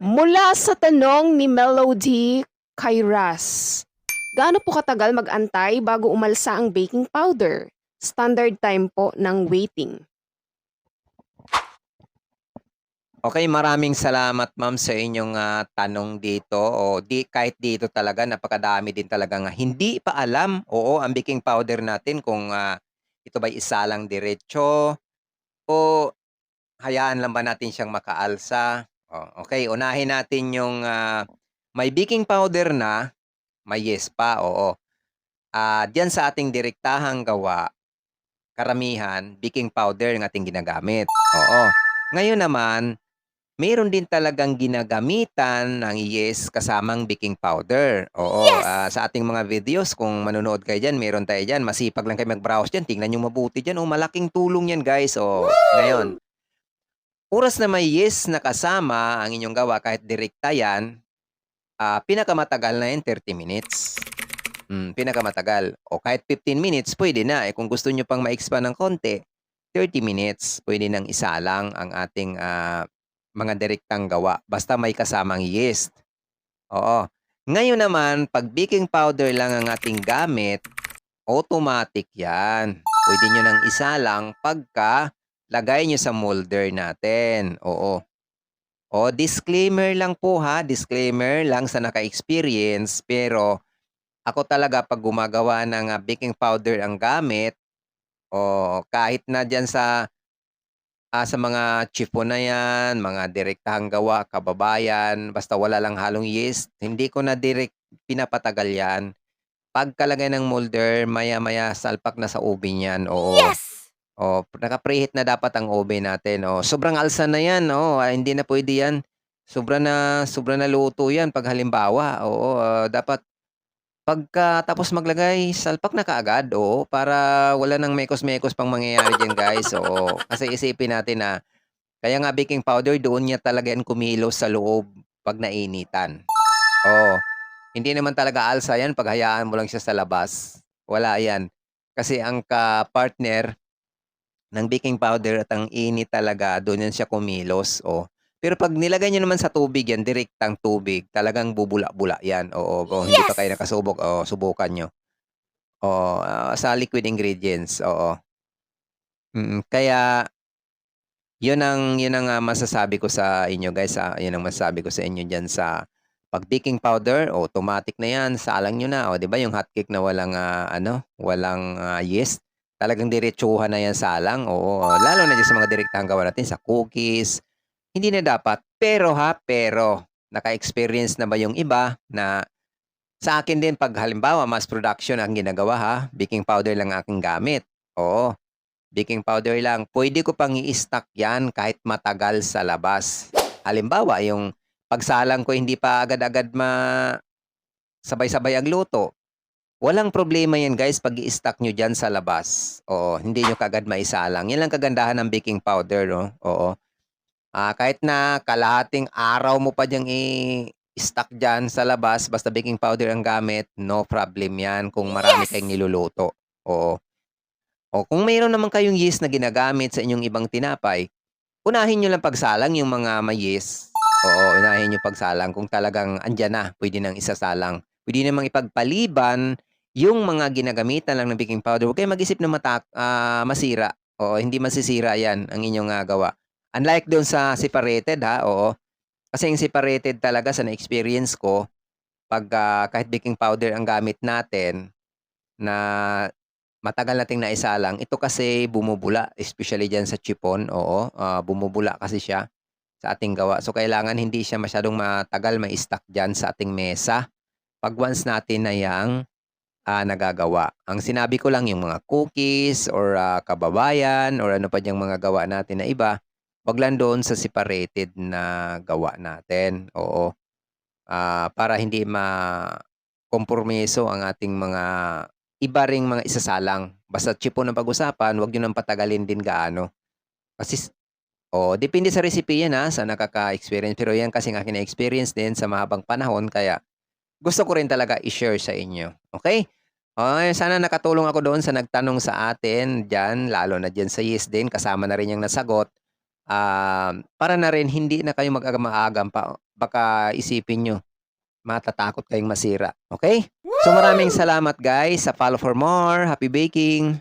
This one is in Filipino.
Mula sa tanong ni Melody Kairas, gaano po katagal mag-antay bago umalsa ang baking powder? Standard time po ng waiting. Okay, maraming salamat ma'am sa inyong ah, tanong dito. O di kahit dito talaga napakadami din talaga nga hindi pa alam. Oo, ang baking powder natin kung ah, ito ba isalang diretso o hayaan lang ba natin siyang makaalsa. O, okay, unahin natin yung ah, may baking powder na, may yes pa, oo. Ah, diyan sa ating direktahang gawa, karamihan baking powder ang ating ginagamit. Oo. Ngayon naman, Meron din talagang ginagamitan ng yes kasamang baking powder. Oo, Yes! ah, sa ating mga videos kung manonood kayo diyan, meron tayo diyan, masipag lang kayo mag-browse diyan, tingnan niyo mabuti diyan. Oh, malaking tulong 'yan, guys. Oh, ngayon, oras na may yes na kasama ang inyong gawa kahit direkta 'yan, ah, pinakamatagal na 'yan 30 minutes. Hmm, pinakamatagal. O kahit 15 minutes pwede na. Eh kung gusto niyo pang ma-expand ng konti, 30 minutes pwede nang isalang ang ating ah, mga direktang gawa basta may kasamang yeast. Oo. Ngayon naman, pag baking powder lang ang ating gamit, automatic yan. Pwede nyo nang isalang pagka lagay nyo sa molder natin. Oo. O, disclaimer lang po ha. Disclaimer lang sa naka-experience. Pero ako talaga pag gumagawa ng ah, baking powder ang gamit, o kahit na dyan sa Ah, sa mga chifon na 'yan, mga direktahang gawa, kababayan, basta wala lang halong yeast, hindi ko na direct pinapatagal 'yan. Pagkalagay ng molder, maya-maya salpak na sa oven 'yan, oo. Yes! Oh, naka-preheat na dapat ang oven natin, oh. Sobrang alsa na 'yan, oo, ah, hindi na puwede 'yan. Sobra na sobra na luto 'yan 'pag halimbawa, oo, ah, dapat pagkatapos maglagay, salpak na kaagad, oo, para wala ng mekos-mekos pang mangyayari diyan, guys, oo. Kasi isipin natin na kaya nga baking powder doon niya talaga yan kumilos sa loob 'pag nainitan. Oo. Hindi naman talaga alsa 'yan 'pag hayaan mo lang siya sa labas, wala 'yan. Kasi ang ka-partner ng baking powder at ang init talaga, doon yan siya kumilos, oh. Pero 'pag nilagay niyo naman sa tubig yan, direktang tubig, talagang bubula-bula yan, oo. Kung hindi pa kayo Yes! nakasubok, oh, subukan niyo. Oo, ah, sa liquid ingredients, oo. Mm, kaya yun ang yun ang, ah, masasabi ko sa inyo guys, ah, yun ang masasabi ko sa inyo diyan sa 'pag baking powder, automatic na yan, salang niyo na, oh, 'di ba yung hotcake na walang, ah, ano, walang, ah, yeast, talagang diretsuhan na yan salang, oo. Lalo na diyan sa mga direktahang gawa natin sa cookies, hindi na dapat. Pero ha, pero naka-experience na ba yung iba na sa akin din 'pag halimbawa mass production ang ginagawa ha, baking powder lang ang aking gamit, oo. Baking powder lang, puwede ko pang i-stock yan kahit matagal sa labas. Halimbawa yung pagsalang ko hindi pa agad-agad ma sabay-sabay ang luto, walang problema yan guys pag i-stock niyo diyan sa labas. Oo, hindi niyo kaagad maisalang. Yan lang kagandahan ng baking powder 'no, oo. Ah, kahit na kalahating araw mo pa diyang i-stock diyan sa labas basta baking powder ang gamit, no problem yan kung marami kayong Yes! niluluto, oo. O kung mayroon naman kayong yeast na ginagamit sa inyong ibang tinapay, unahin niyo lang pagsalang yung mga may yeast. Oo, unahin niyo pagsalang kung talagang andiyan na, puwede nang isasalang. Puwede namang ipagpaliban yung mga ginagamitan lang ng baking powder, huwag kayong mag-isip na mata ah, masira. Oo, hindi masisira yan ang inyong, ah, gawa. Unlike do'n sa separated ha, oo. Kasi yung separated talaga sa na-experience ko, 'pag, ah, kahit baking powder ang gamit natin, na matagal nating naisalang, ito kasi bumubula, especially diyan sa chipon, oo, ah, bumubula kasi siya sa ating gawa. So, kailangan hindi siya masyadong matagal mai-stock diyan sa ating mesa, 'pag once natin na yang, ah, nagagawa. Ang sinabi ko lang yung mga cookies or, ah, kababayan or ano pa diyang mga gawa natin na iba, 'wag lang doon sa separated na gawa natin, oo. Ah, para hindi makompromiso ang ating mga iba ring mga isasalang. Basta chipon ang pag-usapan, 'wag niyo ng patagalin din gaano. Kasi s oo, depende sa recipe yan, ah, sa nakaka-experience. Pero yan kasing aking na-experience din sa mahabang panahon kaya gusto ko rin talaga i-share sa inyo, okey? Ay, sana nakatulong ako doon sa nagtanong sa atin diyan, lalo na diyan sa yeast din, kasama na rin yang nasagot. Um, para na rin hindi na kayo mag-aga-maagang pa baka isipin nyo, matatakot kayong masira. Okay? So maraming salamat guys sa follow for more. Happy baking!